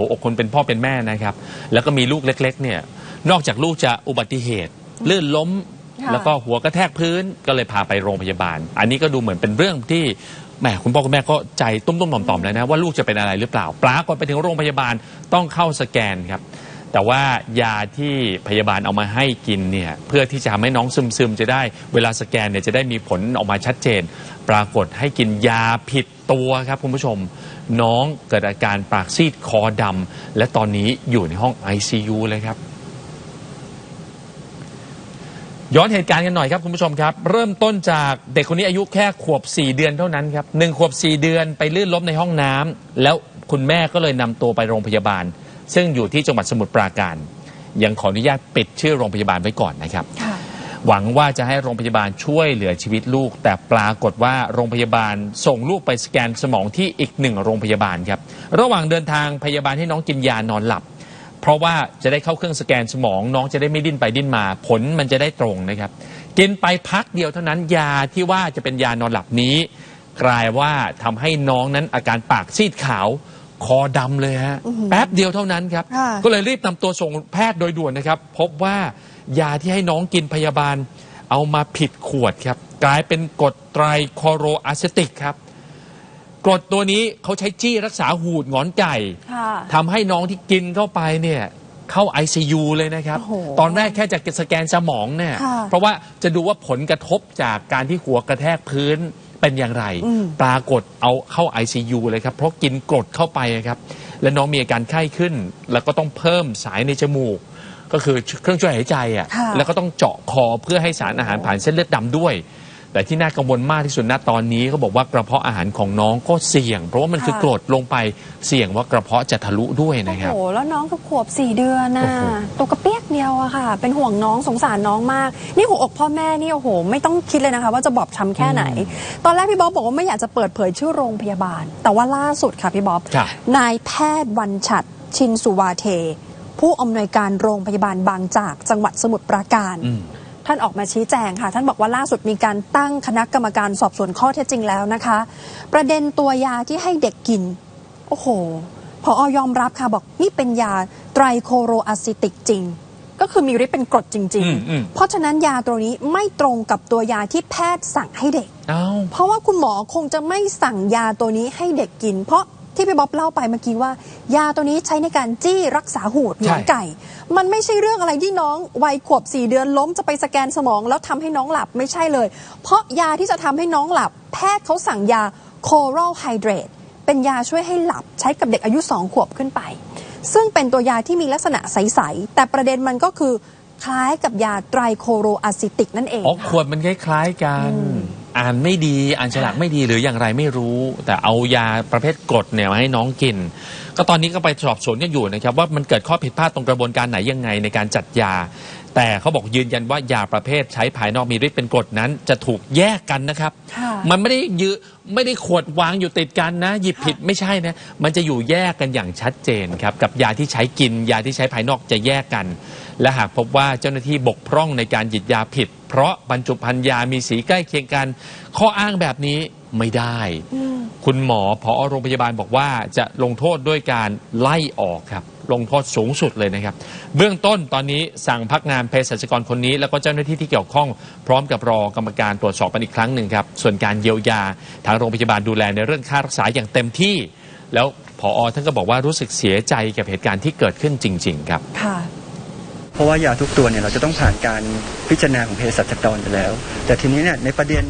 หัวอกคนเป็นพ่อเป็นแม่นะครับ แล้วก็มีลูกเล็ก ๆ เนี่ย นอกจากลูกจะอุบัติเหตุลื่นล้มค่ะแล้วก็หัวกระแทกพื้นก็เลยพาไปโรงพยาบาล อันนี้ก็ดูเหมือนเป็นเรื่องที่แหมคุณพ่อคุณแม่ก็ใจตุ้มๆต่อมๆแล้วนะว่าลูกจะเป็นอะไรหรือเปล่า ปรากฏไปถึงโรงพยาบาลต้องเข้าสแกนครับ แต่ว่ายาที่พยาบาลเอามาให้กินเนี่ยเพื่อที่จะทำให้น้องซึมๆจะได้ เวลาสแกนเนี่ยจะได้มีผลออกมาชัดเจน ปรากฏให้กินยาผิด ตัวครับคุณผู้ชม น้องเกิดอาการปากซีดคอดำและตอนนี้อยู่ในห้อง ICU เลยครับ ย้อนเหตุการณ์กันหน่อยครับคุณผู้ชมครับ เริ่มต้นจากเด็กคนนี้อายุแค่ขวบ 4 เดือนเท่านั้นครับหนึ่งขวบ 4 เดือนไปลื่นล้มในห้องน้ำแล้วคุณแม่ก็เลยนำตัวไปโรงพยาบาล ซึ่งอยู่ที่จังหวัดสมุทรปราการ ยังขออนุญาตปิดชื่อโรงพยาบาลไว้ก่อนนะครับ หวังว่าจะให้โรงพยาบาลช่วยเหลือชีวิตลูก แต่ปรากฏว่าโรงพยาบาลส่งลูกไปสแกนสมองที่อีกหนึ่งโรงพยาบาลครับระหว่างเดินทางพยาบาลให้น้องกินยานอนหลับ เพราะว่าจะได้เข้าเครื่องสแกนสมอง น้องจะได้ไม่ดิ้นไปดิ้นมา ผลมันจะได้ตรงนะครับ กินไปพักเดียวเท่านั้นยาที่ว่าจะเป็นยานอนหลับนี้ กลายว่าทำให้น้องนั้นอาการปากซีดขาว คอดำเลยฮะแป๊บเดียวเท่านั้นครับค่ะก็เลยรีบนำตัวส่งแพทย์โดยด่วนนะครับ พบว่ายาที่ให้น้องกินพยาบาล เอามาผิดขวดครับ กลายเป็นกรดไตรคลอโรอะเซติกครับกรดตัวนี้เขาใช้จี้รักษาหูดหงอนไก่ค่ะทำให้น้องที่กินเข้าไปเนี่ยเข้า ICU เลยนะครับโอ้โหตอนแรกแค่จะสแกนสมองเนี่ยค่ะเพราะว่าจะดูว่าผลกระทบจากการที่หัวกระแทกพื้น เป็นอย่างไรอืมปรากฏเอาเข้า ICU เลยครับ เพราะกินกรดเข้าไปครับ และน้องมีอาการไข้ขึ้น แล้วก็ต้องเพิ่มสายในจมูก ก็คือเครื่องช่วยหายใจอะค่ะแล้วก็ต้องเจาะคอเพื่อให้สารอาหารผ่านเส้นเลือดดำด้วย แต่ที่น่ากังวลมากที่สุดณตอนนี้เขาบอกว่ากระเพาะอาหารของน้องก็เสี่ยง เพราะว่ามันคือกรดลงไปเสี่ยงว่ากระเพาะจะทะลุด้วยโอ้นะครับโห แล้วน้องก็ขวบสี่เดือนน่ะโอ้โหตัวกระเปียกเดียวอะค่ะ เป็นห่วงน้องสงสารน้องมาก นี่หัวอกพ่อแม่นี่โอ้โห ไม่ต้องคิดเลยนะคะ ว่าจะบอบช้ำแค่ไหน ตอนแรกพี่บ๊อบบอกว่าไม่อยากจะเปิดเผยชื่อโรงพยาบาล แต่ว่าล่าสุดค่ะพี่บ๊อบ ครับ นายแพทย์วันฉัดชินสุวาเท ผู้อำนวยการโรงพยาบาลบางจากจังหวัดสมุทรปราการ อืม ท่านออกมาชี้แจงค่ะ ท่านบอกว่าล่าสุดมีการตั้งคณะกรรมการสอบสวนข้อเท็จจริงแล้วนะคะ ประเด็นตัวยาที่ให้เด็กกิน โอ้โหพออยอมรับค่ะบอกนี่เป็นยาไตรโคโรอะซิติกจริง ก็คือมีฤทธิ์เป็นกรดจริงอืมอืมๆเพราะฉะนั้นยาตัวนี้ไม่ตรงกับตัวยาที่แพทย์สั่งให้เด็กเอ้าเพราะว่าคุณหมอคงจะไม่สั่งยาตัวนี้ให้เด็กกิน เพราะ ที่พี่บ๊อบเล่าไปเมื่อกี้ว่า ยาตัวนี้ใช้ในการจี้รักษาหูดหนอนไก่ มันไม่ใช่เรื่องอะไรที่น้องวัยขวบสี่เดือนล้มจะไปสแกนสมองแล้วทำให้น้องหลับไม่ใช่เลย เพราะยาที่จะทำให้น้องหลับ แพทย์เขาสั่งยาโคโรไฮเดรตเป็นยาช่วยให้หลับใช้กับเด็กอายุสองขวบขึ้นไป ซึ่งเป็นตัวยาที่มีลักษณะใส ๆ แต่ประเด็นมันก็คือคล้ายกับยาไตรโคโรอะซิติกนั่นเองอ๋อขค่ะวดมันคล้ายๆกัน อ่านไม่ดีอ่านฉลากไม่ดีหรืออย่างไรไม่รู้ แต่เอายาประเภทกรดเนี่ยมาให้น้องกิน ก็ตอนนี้ก็ไปสอบสวนกันอยู่นะครับว่ามันเกิดข้อผิดพลาดตรงกระบวนการไหนยังไงในการจัดยา แต่เขาบอกยืนยันว่ายาประเภทใช้ภายนอกมีฤทธิ์เป็นกรดนั้น จะถูกแยกกันนะครับค่ะมันไม่ได้ยืไม่ได้ขวดวางอยู่ติดกันนะ หยิบผิดไม่ใช่นะมันจะอยู่แยกกันอย่างชัดเจนครับกับยาที่ใช้กิน ยาที่ใช้ภายนอกจะแยกกัน และหากพบว่าเจ้าหน้าที่บกพร่องในการหยิบยาผิด เพราะบรรจุภัณฑ์ยามีสีใกล้เคียงกัน ข้ออ้างแบบนี้ไม่ได้ คุณหมอพอโรงพยาบาลบอกว่าจะลงโทษด้วยการไล่ออกครับ ลงโทษสูงสุดเลยนะครับ เบื้องต้นตอนนี้สั่งพักงานเภสัชกรคนนี้ แล้วก็เจ้าหน้าที่ที่เกี่ยวข้องพร้อมกับรอกรรมการตรวจสอบกันอีกครั้งหนึ่งครับ ส่วนการเยียวยาทางโรงพยาบาลดูแลในเรื่องค่ารักษาอย่างเต็มที่ แล้วพอท่านก็บอกว่ารู้สึกเสียใจกับเหตุการณ์ที่เกิดขึ้นจริง ๆ ครับค่ะ เพราะว่ายาทุกตัวเนี่ยเราจะต้องผ่านการพิจารณาของเภสัชกรอยู่แล้ว แต่ทีนี้เนี่ยในประเด็น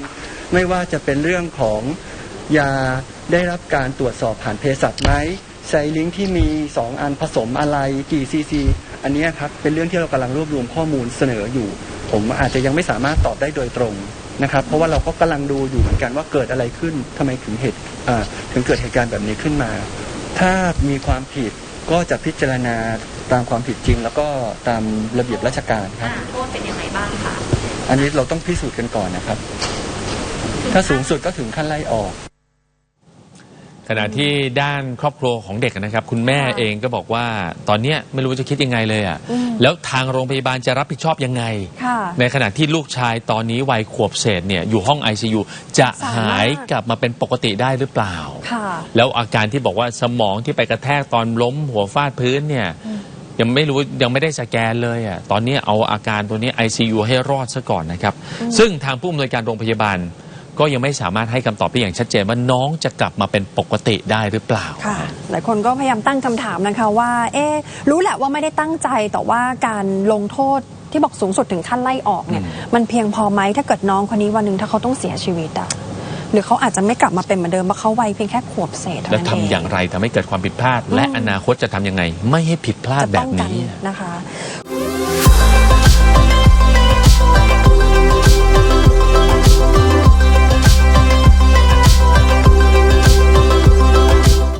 ไม่ว่าจะเป็นเรื่องของยาได้รับการตรวจสอบผ่านเภสัชไหมไซลิงที่มี 2 อันผสมอะไรกี่ซีซีอันนี้ครับเป็นเรื่องที่เรากำลังรวบรวมข้อมูลเสนออยู่ ผมอาจจะยังไม่สามารถตอบได้โดยตรงนะครับ เพราะว่าเราก็กำลังดูอยู่เหมือนกันว่าเกิดอะไรขึ้นทำไมถึงเหตุถึงเกิดเหตุการณ์แบบนี้ขึ้นมา ถ้ามีความผิดก็จะพิจารณา ตามความผิดจริงแล้วก็ตามระเบียบราชการครับโทษเป็นยังไงบ้างคะอันนี้เราต้องพิสูจน์กันก่อนนะครับ ถ้าสูงสุดก็ถึงขั้นไล่ออกขณะที่ด้านครอบครัวของเด็กนะครับ คุณแม่ค่ะเองก็บอกว่าตอนเนี้ยไม่รู้จะคิดยังไงเลยอะอืมแล้วทางโรงพยาบาลจะรับผิดชอบยังไงค่ะในขณะที่ลูกชายตอนนี้วัยขวบเศษเนี่ยอยู่ห้อง ICU จะสามารถหายกลับมาเป็นปกติได้หรือเปล่าค่ะแล้วอาการที่บอกว่าสมองที่ไปกระแทกตอนล้มหัวฟาดพื้นเนี่ย ยังไม่รู้ยังไม่ได้สแกนเลยอะตอนนี้เอาอาการตัวนี้ ICU ให้รอดซะก่อนนะครับ ซึ่งทางผู้อำนวยการโรงพยาบาล ก็ยังไม่สามารถให้คำตอบได้อย่างชัดเจนว่าน้องจะกลับมาเป็นปกติได้หรือเปล่า ค่ะหลายคนก็พยายามตั้งคำถามนะคะว่า เอ๊ะรู้แหละว่าไม่ได้ตั้งใจแต่ว่าการลงโทษที่บอกสูงสุดถึงขั้นไล่ออกเนี่ย มันเพียงพอไหมถ้าเกิดน้องคนนี้วันหนึ่งถ้าเขาต้องเสียชีวิตอะ หรือเขาอาจจะไม่กลับมาเป็นเหมือนเดิมเพราะเขาวัยเพียงแค่ขวบเศษเท่าแล้วนั้นทำเองอย่างไรทำให้เกิดความผิดพลาด และอืมอนาคตจะทำยังไง ไม่ให้ผิดพลาดจะแบป้บองกันนี้ นะคะ